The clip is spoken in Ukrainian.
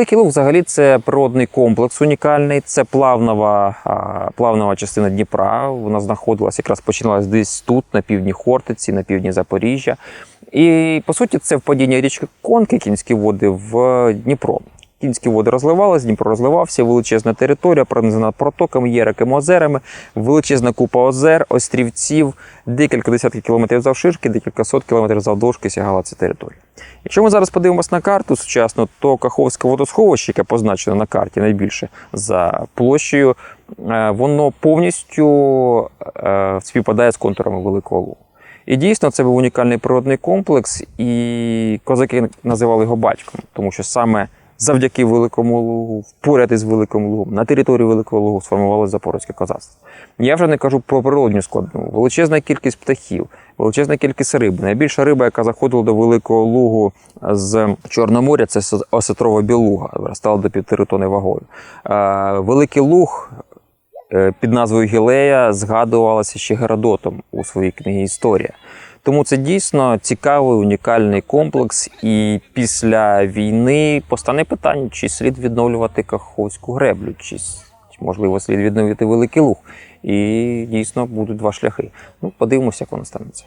Великий Луг взагалі це природний комплекс унікальний. Це плавнова, плавнова частина Дніпра. Вона знаходилась якраз починалась десь тут, на півдні Хортиці, на півдні Запоріжжя. І по суті, це впадіння річки Конки, кінські води в Дніпро. Кінські води розливались, Дніпро розливався, величезна територія, пронизана протоками, єриками, озерами, величезна купа озер, острівців, декілька десятків кілометрів завширки, декілька сот кілометрів завдовжки сягала ця територія. Якщо ми зараз подивимося на карту сучасну, то Каховське водосховище, яке позначено на карті найбільше за площею, е, воно повністю е, співпадає з контурами Великого Лугу. І дійсно це був унікальний природний комплекс, і козаки називали його батьком, тому що саме завдяки Великому Лугу, поряд із Великим Лугом, на території Великого Лугу сформувалося запорозьке козацтво. Я вже не кажу про природню складну. Величезна кількість птахів, величезна кількість риб. Найбільша риба, яка заходила до Великого Лугу з Чорного моря, це осетрова білуга, виростала до півтори тони вагою. Е, Великий Луг під назвою Гілея згадувалася ще Геродотом у своїй книгі Історія. Тому це дійсно цікавий унікальний комплекс. І після війни постане питання, чи слід відновлювати Каховську греблю, чи, можливо слід відновити Великий Луг. І дійсно будуть два шляхи. Ну, подивимося, як воно станеться.